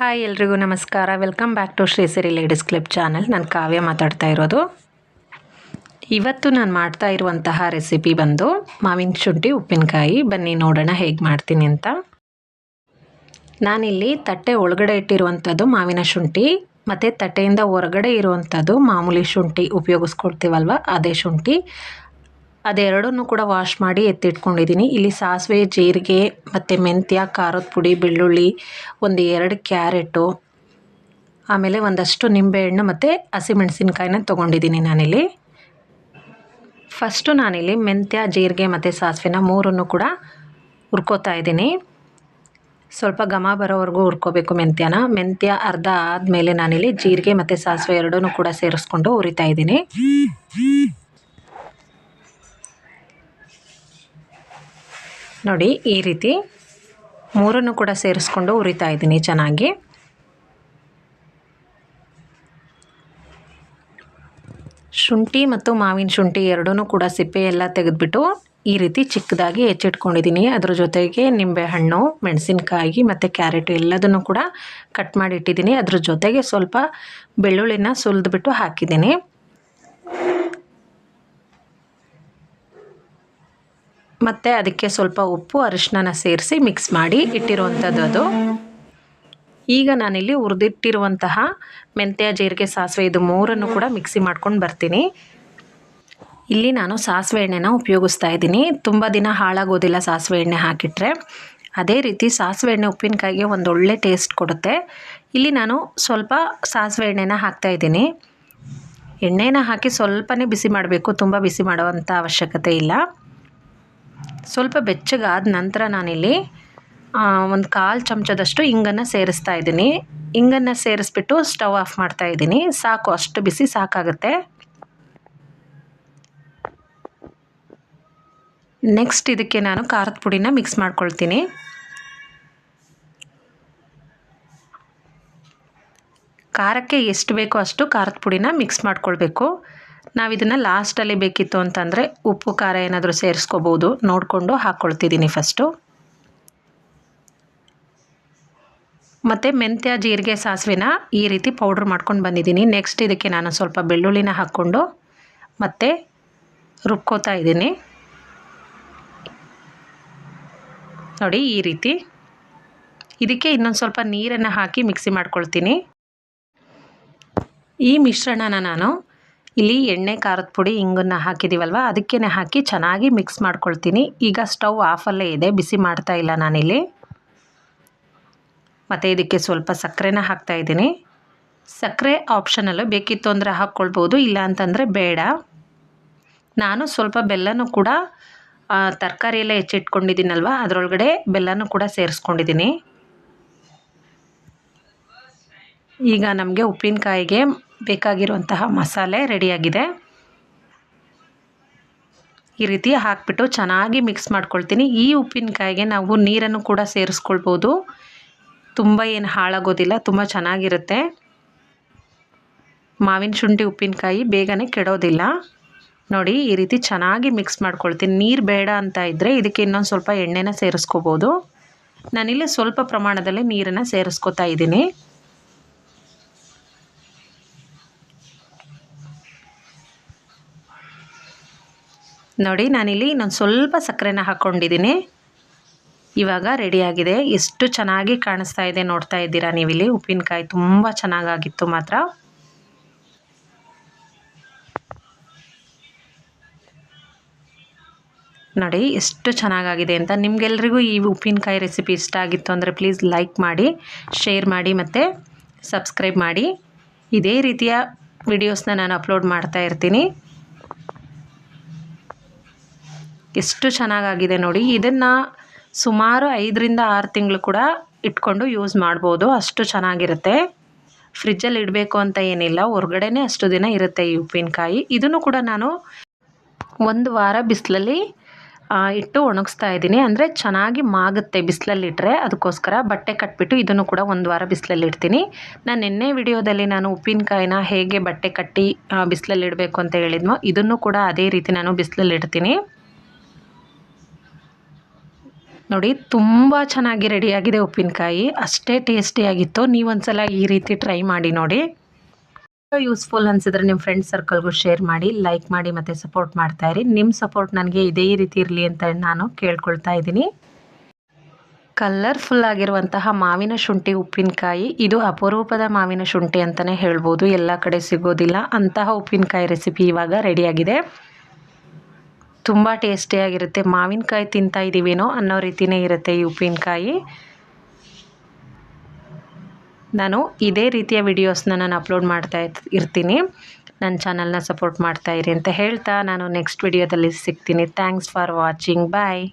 Hi ಎಲ್ರಿಗೂ ನಮಸ್ಕಾರ. Welcome back to Shri Shrisiri ladies clip channel ನಾನು ಕಾವ್ಯ ಮಾತಾಡ್ತಾ ಇರೋದು. ಇವತ್ತು ನಾನು ಮಾಡ್ತಾ ಇರುವಂತಹ ರೆಸಿಪಿ ಬಂದು ಮಾವಿನ ಶುಂಠಿ, ಉಪ್ಪಿನಕಾಯಿ. ಬನ್ನಿ ನೋಡೋಣ ಹೇಗೆ ಮಾಡ್ತೀನಿ ಅಂತ. ನಾನಿಲ್ಲಿ ತಟ್ಟೆ ಒಳಗಡೆ ಇಟ್ಟಿರುವಂಥದ್ದು ಮಾವಿನ ಶುಂಠಿ, ಮತ್ತು ತಟ್ಟೆಯಿಂದ ಹೊರಗಡೆ ಇರುವಂಥದ್ದು ಮಾಮೂಲಿ ಶುಂಠಿ ಉಪಯೋಗಿಸ್ಕೊಳ್ತೀವಲ್ವ? ಅದೇ ಶುಂಠಿ. ಅದೆರಡನ್ನೂ ಕೂಡ ವಾಶ್ ಮಾಡಿ ಎತ್ತಿಟ್ಕೊಂಡಿದ್ದೀನಿ. ಇಲ್ಲಿ ಸಾಸಿವೆ, ಜೀರಿಗೆ, ಮತ್ತು ಮೆಂತ್ಯ, ಖಾರದ ಪುಡಿ, ಬೆಳ್ಳುಳ್ಳಿ, ಒಂದು ಎರಡು ಕ್ಯಾರೆಟು, ಆಮೇಲೆ ಒಂದಷ್ಟು ನಿಂಬೆಹಣ್ಣು ಮತ್ತು ಹಸಿಮೆಣಸಿನ್ಕಾಯಿನ ತೊಗೊಂಡಿದ್ದೀನಿ ನಾನಿಲ್ಲಿ. ಫಸ್ಟು ನಾನಿಲ್ಲಿ ಮೆಂತ್ಯ, ಜೀರಿಗೆ ಮತ್ತು ಸಾಸಿವೆನ ಮೂರನ್ನು ಕೂಡ ಹುರ್ಕೋತಾ ಇದ್ದೀನಿ. ಸ್ವಲ್ಪ ಘಮ ಬರೋವರೆಗೂ ಹುರ್ಕೋಬೇಕು ಮೆಂತ್ಯನ. ಮೆಂತ್ಯ ಅರ್ಧ ಆದಮೇಲೆ ನಾನಿಲ್ಲಿ ಜೀರಿಗೆ ಮತ್ತು ಸಾಸಿವೆ ಎರಡೂ ಕೂಡ ಸೇರಿಸ್ಕೊಂಡು ಉರಿತಾ ಇದ್ದೀನಿ. ನೋಡಿ, ಈ ರೀತಿ ಮೂರನ್ನು ಕೂಡ ಸೇರಿಸ್ಕೊಂಡು ಉರಿತಾ ಇದ್ದೀನಿ ಚೆನ್ನಾಗಿ. ಶುಂಠಿ ಮತ್ತು ಮಾವಿನ ಶುಂಠಿ ಎರಡೂ ಕೂಡ ಸಿಪ್ಪೆ ಎಲ್ಲ ತೆಗೆದುಬಿಟ್ಟು ಈ ರೀತಿ ಚಿಕ್ಕದಾಗಿ ಹೆಚ್ಚಿಟ್ಕೊಂಡಿದ್ದೀನಿ. ಅದ್ರ ಜೊತೆಗೆ ನಿಂಬೆಹಣ್ಣು, ಮೆಣಸಿನಕಾಯಿ ಮತ್ತು ಕ್ಯಾರೆಟ್ ಎಲ್ಲದನ್ನು ಕೂಡ ಕಟ್ ಮಾಡಿ ಇಟ್ಟಿದ್ದೀನಿ. ಅದ್ರ ಜೊತೆಗೆ ಸ್ವಲ್ಪ ಬೆಳ್ಳುಳ್ಳಿನ ಸುಲಿದ್ಬಿಟ್ಟು ಹಾಕಿದ್ದೀನಿ. ಮತ್ತು ಅದಕ್ಕೆ ಸ್ವಲ್ಪ ಉಪ್ಪು ಅರಿಶಿನ ಸೇರಿಸಿ ಮಿಕ್ಸ್ ಮಾಡಿ ಇಟ್ಟಿರುವಂಥದ್ದು ಅದು. ಈಗ ನಾನಿಲ್ಲಿ ಹುರಿದಿಟ್ಟಿರುವಂತಹ ಮೆಂತ್ಯ, ಜೀರಿಗೆ, ಸಾಸಿವೆ ಇದು ಮೂರನ್ನು ಕೂಡ ಮಿಕ್ಸಿ ಮಾಡ್ಕೊಂಡು ಬರ್ತೀನಿ. ಇಲ್ಲಿ ನಾನು ಸಾಸಿವೆ ಎಣ್ಣೆನ ಉಪಯೋಗಿಸ್ತಾ ಇದ್ದೀನಿ. ತುಂಬ ದಿನ ಹಾಳಾಗೋದಿಲ್ಲ ಸಾಸಿವೆ ಎಣ್ಣೆ ಹಾಕಿಟ್ರೆ. ಅದೇ ರೀತಿ ಸಾಸಿವೆ ಎಣ್ಣೆ ಉಪ್ಪಿನಕಾಯಿಗೆ ಒಂದು ಒಳ್ಳೆ ಟೇಸ್ಟ್ ಕೊಡುತ್ತೆ. ಇಲ್ಲಿ ನಾನು ಸ್ವಲ್ಪ ಸಾಸಿವೆ ಎಣ್ಣೆನ ಹಾಕ್ತಾ ಇದ್ದೀನಿ. ಎಣ್ಣೆನ ಹಾಕಿ ಸ್ವಲ್ಪನೇ ಬಿಸಿ ಮಾಡಬೇಕು. ತುಂಬ ಬಿಸಿ ಮಾಡುವಂಥ ಅವಶ್ಯಕತೆ ಇಲ್ಲ. ಸ್ವಲ್ಪ ಬೆಚ್ಚಗಾದ ನಂತರ ನಾನಿಲ್ಲಿ ಒಂದು ಕಾಲು ಚಮಚದಷ್ಟು ಇಂಗನ್ನು ಸೇರಿಸ್ತಾ ಇದ್ದೀನಿ. ಇಂಗನ್ನು ಸೇರಿಸ್ಬಿಟ್ಟು ಸ್ಟವ್ ಆಫ್ ಮಾಡ್ತಾ ಇದ್ದೀನಿ. ಸಾಕು, ಅಷ್ಟು ಬಿಸಿ ಸಾಕಾಗುತ್ತೆ. ನೆಕ್ಸ್ಟ್ ಇದಕ್ಕೆ ನಾನು ಖಾರದ ಪುಡಿನ ಮಿಕ್ಸ್ ಮಾಡ್ಕೊಳ್ತೀನಿ. ಖಾರಕ್ಕೆ ಎಷ್ಟು ಬೇಕೋ ಅಷ್ಟು ಖಾರದ ಪುಡಿನ ಮಿಕ್ಸ್ ಮಾಡ್ಕೊಳ್ಬೇಕು. ನಾವು ಇದನ್ನು ಲಾಸ್ಟಲ್ಲಿ ಬೇಕಿತ್ತು ಅಂತಂದರೆ ಉಪ್ಪು, ಖಾರ ಏನಾದರೂ ಸೇರಿಸ್ಕೋಬೋದು. ನೋಡಿಕೊಂಡು ಹಾಕ್ಕೊಳ್ತಿದ್ದೀನಿ ಫಸ್ಟು ಮತ್ತು ಮೆಂತ್ಯ, ಜೀರಿಗೆ, ಸಾಸಿವೆನ ಈ ರೀತಿ ಪೌಡ್ರ್ ಮಾಡ್ಕೊಂಡು ಬಂದಿದ್ದೀನಿ. ನೆಕ್ಸ್ಟ್ ಇದಕ್ಕೆ ನಾನು ಸ್ವಲ್ಪ ಬೆಳ್ಳುಳ್ಳಿನ ಹಾಕ್ಕೊಂಡು ಮತ್ತು ರುಬ್ಕೋತಾ ಇದ್ದೀನಿ. ನೋಡಿ ಈ ರೀತಿ. ಇದಕ್ಕೆ ಇನ್ನೊಂದು ಸ್ವಲ್ಪ ನೀರನ್ನು ಹಾಕಿ ಮಿಕ್ಸಿ ಮಾಡ್ಕೊಳ್ತೀನಿ. ಈ ಮಿಶ್ರಣನ ನಾನು ಇಲ್ಲಿ ಎಣ್ಣೆ, ಖಾರದ ಪುಡಿ ಹಿಂಗನ್ನು ಹಾಕಿದ್ದೀವಲ್ವ ಅದಕ್ಕೇ ಹಾಕಿ ಚೆನ್ನಾಗಿ ಮಿಕ್ಸ್ ಮಾಡ್ಕೊಳ್ತೀನಿ. ಈಗ ಸ್ಟವ್ ಆಫಲ್ಲೇ ಇದೆ. ಬಿಸಿ ಮಾಡ್ತಾ ಇಲ್ಲ ನಾನಿಲ್ಲಿ. ಮತ್ತು ಇದಕ್ಕೆ ಸ್ವಲ್ಪ ಸಕ್ಕರೆನ ಹಾಕ್ತಾಯಿದ್ದೀನಿ ಸಕ್ಕರೆ ಆಪ್ಷನಲ್ಲು ಬೇಕಿತ್ತು ಅಂದರೆ ಹಾಕ್ಕೊಳ್ಬೋದು, ಇಲ್ಲ ಅಂತಂದರೆ ಬೇಡ. ನಾನು ಸ್ವಲ್ಪ ಬೆಲ್ಲನೂ ಕೂಡ ತರಕಾರಿ ಎಲ್ಲ ಹೆಚ್ಚಿಟ್ಕೊಂಡಿದ್ದೀನಲ್ವ? ಅದರೊಳಗಡೆ ಬೆಲ್ಲನೂ ಕೂಡ ಸೇರಿಸ್ಕೊಂಡಿದ್ದೀನಿ. ಈಗ ನಮಗೆ ಉಪ್ಪಿನಕಾಯಿಗೆ ಬೇಕಾಗಿರುವಂತಹ ಮಸಾಲೆ ರೆಡಿಯಾಗಿದೆ. ಈ ರೀತಿ ಹಾಕ್ಬಿಟ್ಟು ಚೆನ್ನಾಗಿ ಮಿಕ್ಸ್ ಮಾಡ್ಕೊಳ್ತೀನಿ. ಈ ಉಪ್ಪಿನಕಾಯಿಗೆ ನಾವು ನೀರನ್ನು ಕೂಡ ಸೇರಿಸ್ಕೊಳ್ಬೋದು. ತುಂಬ ಏನು ಹಾಳಾಗೋದಿಲ್ಲ, ತುಂಬ ಚೆನ್ನಾಗಿರುತ್ತೆ. ಮಾವಿನ ಶುಂಠಿ ಉಪ್ಪಿನಕಾಯಿ ಬೇಗನೆ ಕೆಡೋದಿಲ್ಲ. ನೋಡಿ, ಈ ರೀತಿ ಚೆನ್ನಾಗಿ ಮಿಕ್ಸ್ ಮಾಡ್ಕೊಳ್ತೀನಿ. ನೀರು ಬೇಡ ಅಂತ ಇದ್ದರೆ ಇದಕ್ಕೆ ಇನ್ನೊಂದು ಸ್ವಲ್ಪ ಎಣ್ಣೆನ ಸೇರಿಸ್ಕೋಬೋದು. ನಾನಿಲ್ಲಿ ಸ್ವಲ್ಪ ಪ್ರಮಾಣದಲ್ಲಿ ನೀರನ್ನು ಸೇರಿಸ್ಕೋತಾ ಇದ್ದೀನಿ. ನೋಡಿ, ನಾನಿಲ್ಲಿ ಇನ್ನೊಂದು ಸ್ವಲ್ಪ ಸಕ್ಕರೆನ ಹಾಕ್ಕೊಂಡಿದ್ದೀನಿ ಇವಾಗ ರೆಡಿಯಾಗಿದೆ. ಎಷ್ಟು ಚೆನ್ನಾಗಿ ಕಾಣಿಸ್ತಾ ಇದೆ ನೋಡ್ತಾ ಇದ್ದೀರಾ ನೀವಿಲ್ಲಿ. ಉಪ್ಪಿನಕಾಯಿ ತುಂಬ ಚೆನ್ನಾಗಾಗಿತ್ತು ಮಾತ್ರ. ನೋಡಿ, ಎಷ್ಟು ಚೆನ್ನಾಗಾಗಿದೆ ಅಂತ. ನಿಮಗೆಲ್ರಿಗೂ ಈ ಉಪ್ಪಿನಕಾಯಿ ರೆಸಿಪಿ ಇಷ್ಟ ಆಗಿತ್ತು ಅಂದರೆ ಪ್ಲೀಸ್ ಲೈಕ್ ಮಾಡಿ, ಶೇರ್ ಮಾಡಿ ಮತ್ತು ಸಬ್ಸ್ಕ್ರೈಬ್ ಮಾಡಿ. ಇದೇ ರೀತಿಯ ವಿಡಿಯೋಸ್ನ ನಾನು ಅಪ್ಲೋಡ್ ಮಾಡ್ತಾ ಇರ್ತೀನಿ. ಎಷ್ಟು ಚೆನ್ನಾಗಾಗಿದೆ ನೋಡಿ. ಇದನ್ನು ಸುಮಾರು ಐದರಿಂದ ಆರು ತಿಂಗಳು ಕೂಡ ಇಟ್ಕೊಂಡು ಯೂಸ್ ಮಾಡ್ಬೋದು. ಅಷ್ಟು ಚೆನ್ನಾಗಿರುತ್ತೆ. ಫ್ರಿಜ್ಜಲ್ಲಿ ಇಡಬೇಕು ಅಂತ ಏನಿಲ್ಲ. ಹೊರಗಡೆನೇ ಅಷ್ಟು ದಿನ ಇರುತ್ತೆ ಈ ಉಪ್ಪಿನಕಾಯಿ. ಇದನ್ನು ಕೂಡ ನಾನು ಒಂದು ವಾರ ಬಿಸಿಲಲ್ಲಿ ಇಟ್ಟು ಒಣಗಿಸ್ತಾ ಇದ್ದೀನಿ. ಅಂದರೆ ಚೆನ್ನಾಗಿ ಮಾಗುತ್ತೆ ಬಿಸಿಲಲ್ಲಿಟ್ಟರೆ ಅದಕ್ಕೋಸ್ಕರ ಬಟ್ಟೆ ಕಟ್ಬಿಟ್ಟು ಇದನ್ನು ಕೂಡ ಒಂದು ವಾರ ಬಿಸಿಲಲ್ಲಿ ಇಡ್ತೀನಿ. ನಾನು ನಿನ್ನೆ ವಿಡಿಯೋದಲ್ಲಿ ನಾನು ಉಪ್ಪಿನಕಾಯಿನ ಹೇಗೆ ಬಟ್ಟೆ ಕಟ್ಟಿ ಬಿಸಿಲಲ್ಲಿ ಇಡಬೇಕು ಅಂತ ಹೇಳಿದ್ನೋ, ಇದನ್ನು ಕೂಡ ಅದೇ ರೀತಿ ನಾನು ಬಿಸಿಲಲ್ಲಿ ಇಡ್ತೀನಿ. ನೋಡಿ, ತುಂಬ ಚೆನ್ನಾಗಿ ರೆಡಿಯಾಗಿದೆ ಉಪ್ಪಿನಕಾಯಿ. ಅಷ್ಟೇ ಟೇಸ್ಟಿಯಾಗಿತ್ತು ನೀವೊಂದ್ಸಲ ಈ ರೀತಿ ಟ್ರೈ ಮಾಡಿ ನೋಡಿ. ಯೂಸ್ಫುಲ್ ಅನಿಸಿದ್ರೆ ನಿಮ್ಮ ಫ್ರೆಂಡ್ ಸರ್ಕಲ್ಗೂ ಶೇರ್ ಮಾಡಿ ಲೈಕ್ ಮಾಡಿ ಮತ್ತು ಸಪೋರ್ಟ್ ಮಾಡ್ತಾ ಇರಿ. ನಿಮ್ಮ ಸಪೋರ್ಟ್ ನನಗೆ ಇದೇ ರೀತಿ ಇರಲಿ ಅಂತ ನಾನು ಕೇಳ್ಕೊಳ್ತಾ ಇದ್ದೀನಿ. ಕಲರ್ಫುಲ್ ಆಗಿರುವಂತಹ ಮಾವಿನ ಶುಂಠಿ ಉಪ್ಪಿನಕಾಯಿ. ಇದು ಅಪರೂಪದ ಮಾವಿನ ಶುಂಠಿ ಅಂತಲೇ ಹೇಳ್ಬೋದು. ಎಲ್ಲ ಕಡೆ ಸಿಗೋದಿಲ್ಲ. ಅಂತಹ ಉಪ್ಪಿನಕಾಯಿ ರೆಸಿಪಿ ಇವಾಗ ರೆಡಿಯಾಗಿದೆ ತುಂಬ ಟೇಸ್ಟಿಯಾಗಿರುತ್ತೆ ಮಾವಿನಕಾಯಿ ತಿಂತಾ ಇದ್ದೀವೇನೋ ಅನ್ನೋ ರೀತಿಯೇ ಇರುತ್ತೆ ಈ ಉಪ್ಪಿನಕಾಯಿ. ನಾನು ಇದೇ ರೀತಿಯ ವಿಡಿಯೋಸ್ನ ನಾನು ಅಪ್ಲೋಡ್ ಮಾಡ್ತಾ ಇರ್ತೀನಿ. ನನ್ನ ಚಾನಲ್ನ ಸಪೋರ್ಟ್ ಮಾಡ್ತಾ ಅಂತ ಹೇಳ್ತಾ ನಾನು ನೆಕ್ಸ್ಟ್ ವಿಡಿಯೋದಲ್ಲಿ ಸಿಗ್ತೀನಿ. Thanks for watching bye